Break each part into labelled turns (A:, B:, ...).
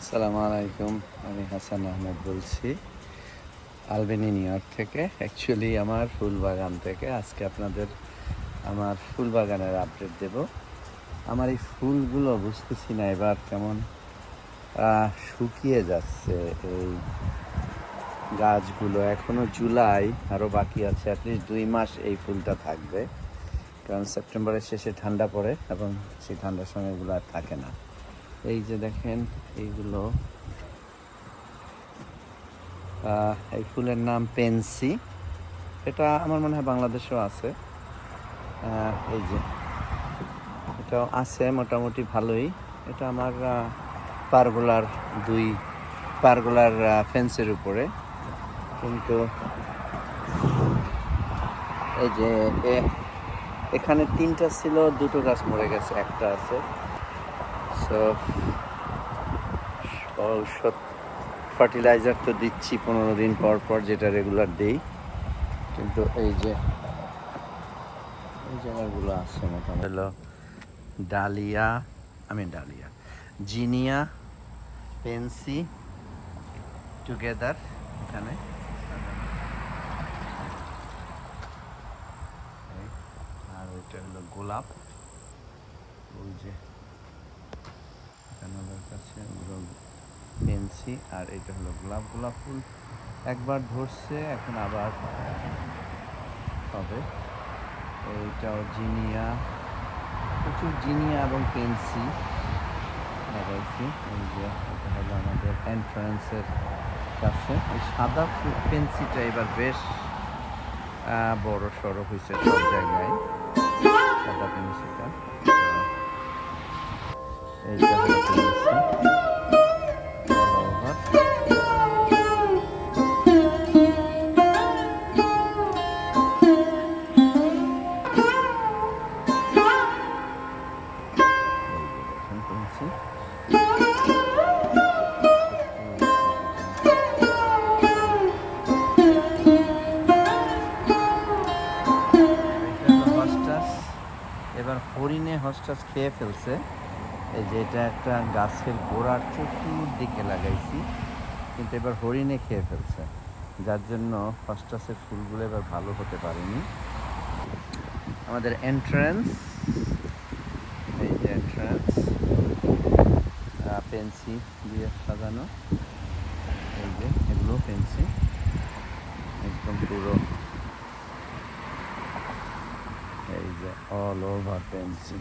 A: আসসালামু আলাইকুম, আমি হাসান আহমেদ বলছি, আলবেনি, নিউ ইয়র্ক থেকে। অ্যাকচুয়ালি আমার ফুল বাগান থেকে। আজকে আপনাদের আমার ফুল বাগানের আপডেট দেব। আমার এই ফুলগুলো বুঝতেছি না, এবার কেমন শুকিয়ে যাচ্ছে এই গাছগুলো। এখনও জুলাই আরও বাকি আছে অ্যাটলিস্ট দুই মাস এই ফুলটা থাকবে। কারণ সেপ্টেম্বরের শেষে ঠান্ডা পড়ে এবং সেই ঠান্ডার সময়গুলো আর থাকে না। এই যে দেখেন, এইগুলো। এই ফুলের নাম পেন্সি। এটা আমার মনে হয় বাংলাদেশেও আছে। এই যে। এটাও আছে, মোটামুটি ভালোই। এটা আমার পারগোলার দুই, পারগোলার ফেন্সের উপরে। কিন্তু এই যে এখানে তিনটা ছিল, দুটো গাছ মরে গেছে, একটা আছে। সো ঔষধ ফার্টিলাইজার তো দিচ্ছি পনেরো দিন পর পর যেটা রেগুলার দেই। কিন্তু এই যে, এই আছে মোটামুটি। হলো ডালিয়া, আমি ডালিয়া, জিনিয়া, পেন্সি, টুগেদার, এখানে। আর ওইটা হলো গোলাপ। ওই যে এখানে কাছে পেন্সি, আর এটা হলো গোলাপ গোলাপ ফুল। একবার ধরছে, এখন আবার হবে। এইটাও জিনিয়া, প্রচুর জিনিয়া এবং পেন্সি লাগাইছি। এই যে, এটা হলো আমাদের এন্ট্রান্সের কাছে। এই সাদা ফুল পেন্সিটা এবার বেশ বড় সড়ো হয়েছে সব জায়গায়, সাদা পেন্সিটা। এই এবার হরিণে হস্টাস খেয়ে ফেলছে। এই যে এটা একটা গাছের গোড়ার চতুর্দিকে লাগাইছি, কিন্তু এবার হরিণে খেয়ে ফেলছে। যার জন্য হস্টাসের ফুলগুলো এবার ভালো হতে পারেনি। আমাদের এন্ট্রান্স এই যে এন্ট্রান্স পেন্সি দিয়ে সাজানো। এই যে এগুলো পেন্সি, একদম পুরো। এই যে অল ওভার পেন্সি।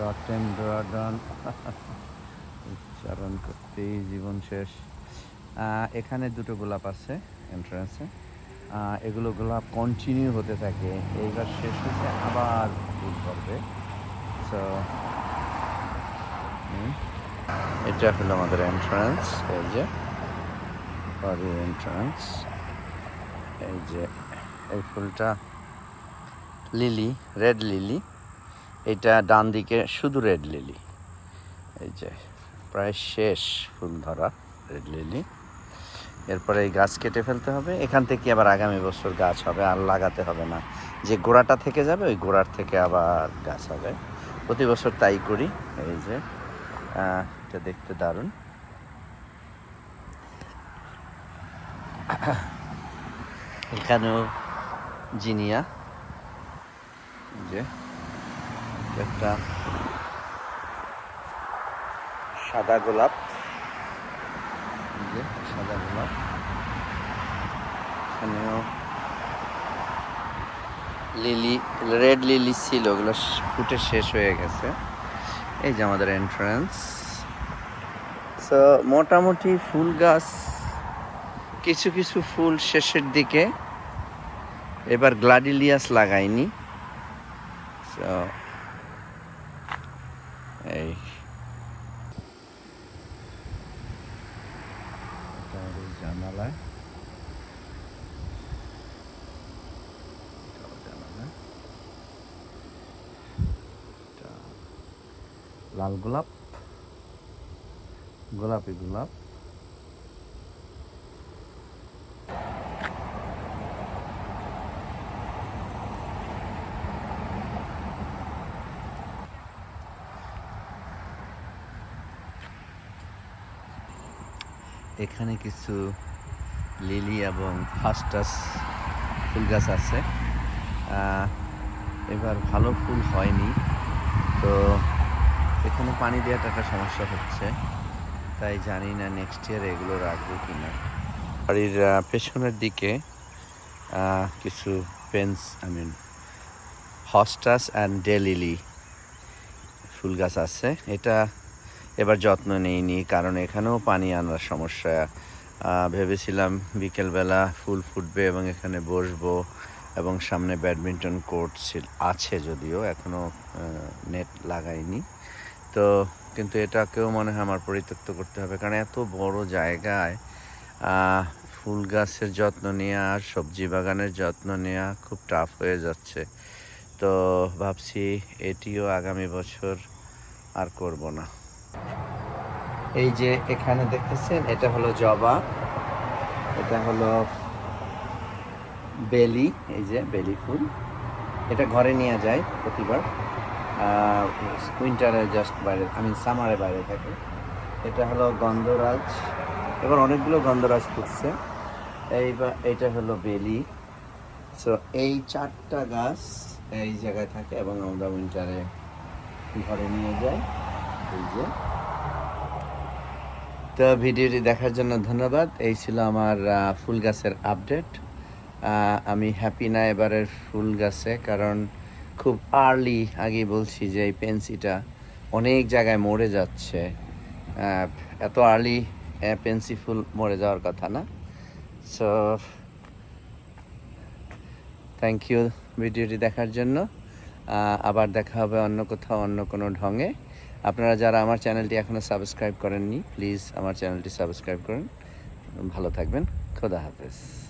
A: রটেন ড্রাডন উচ্চারণ করতেই জীবন শেষ। এখানে দুটো গোলাপ আছে এন্ট্রান্সে এগুলো গোলাপ কন্টিনিউ হতে থাকে। এইবার শেষ হয়েছে আবার ফুল করবে সো এটা হলো আমাদের এন্ট্রান্স এই যে এন্ট্রান্স এই যে, এই ফুলটা লিলি রেড লিলি এটা ডান দিকে শুধু রেড লিলি এই যে, প্রায় শেষ ফুল ধরা রেড লিলি এরপরে এই গাছ কেটে ফেলতে হবে। এখান থেকে আবার আগামী বছর গাছ হবে, আর লাগাতে হবে না। যে গোড়াটা থেকে যাবে, ওই গোড়ার থেকে আবার গাছ হবে। প্রতি বছর তাই করি। এই যে এটা দেখতে দারুণ। এখানেও জিনিয়া। যে একটা সাদা গোলাপ। সাদা গোলাপ। এখানেও লিলি, রেড লিলি ছিল, ওগুলো ফুটে শেষ হয়ে গেছে। এই যে আমাদের এন্ট্রান্স সো মোটামুটি ফুল গাছ, কিছু কিছু ফুল শেষের দিকে। এবার গ্লাডিলিয়াস লাগাইনি। সো এই এটা আমাদের জানালায় এটাও জানালা। এটা লাল গোলাপ গোলাপি গোলাপ এখানে কিছু লিলি এবং হাস্টাস ফুল গাছ আছে। এবার ভালো ফুল হয়নি, তো এখানে পানি দেওয়াটা একটা সমস্যা হচ্ছে, তাই জানি না নেক্সট ইয়ার এগুলো রাখব কি না বাড়ির পেছনের দিকে কিছু ferns I mean hostas and daylily ফুল গাছ আছে। এটা এবার যত্ন নেইনি, কারণ এখানেও পানি আনার সমস্যা। ভেবেছিলাম বিকেলবেলা ফুল ফুটবে এবং এখানে বসবো এবং সামনে ব্যাডমিন্টন কোর্ট আছে যদিও এখনও নেট লাগাইনি। তো, কিন্তু এটাকেও মনে হয় আমার পরিত্যক্ত করতে হবে, কারণ এত বড় জায়গায় ফুল গাছের যত্ন নেওয়া আর সবজি বাগানের যত্ন নেওয়া খুব টাফ হয়ে যাচ্ছে। তো ভাবছি এটিও আগামী বছর আর করব না। এই যে এখানে দেখতেছেন, এটা হলো জবা, এটা হলো বেলি, এই যে বেলি ফুল। এটা ঘরে নিয়ে যায় প্রতিবার। উইন্টারে জাস্ট বাইরে আমি সামারে বাইরে থাকে। এটা হলো গন্ধরাজ। এবার অনেকগুলো গন্ধরাজ ফুটছে। এইবার এটা হলো বেলি। সো এই চারটা গাছ এই জায়গায় থাকে এবং আমরা উইন্টারে ঘরে নিয়ে যাই। এই যে। তো ভিডিওটি দেখার জন্য ধন্যবাদ। এই ছিল আমার ফুল গাছের আপডেট। আমি হ্যাপি না এবারের ফুল গাছে, কারণ খুব আর্লি আগে বলছি যে এই পেন্সিটা অনেক জায়গায় মরে যাচ্ছে। এত আর্লি পেন্সি ফুল মরে যাওয়ার কথা না। সো থ্যাংক ইউ ভিডিওটি দেখার জন্য। আবার দেখা হবে অন্য কোথাও, অন্য কোনো ঢঙে। আপনারা যারা আমার চ্যানেলটি এখনও সাবস্ক্রাইব করেননি প্লিজ আমার চ্যানেলটি সাবস্ক্রাইব করেন। ভালো থাকবেন। খোদা হাফেজ।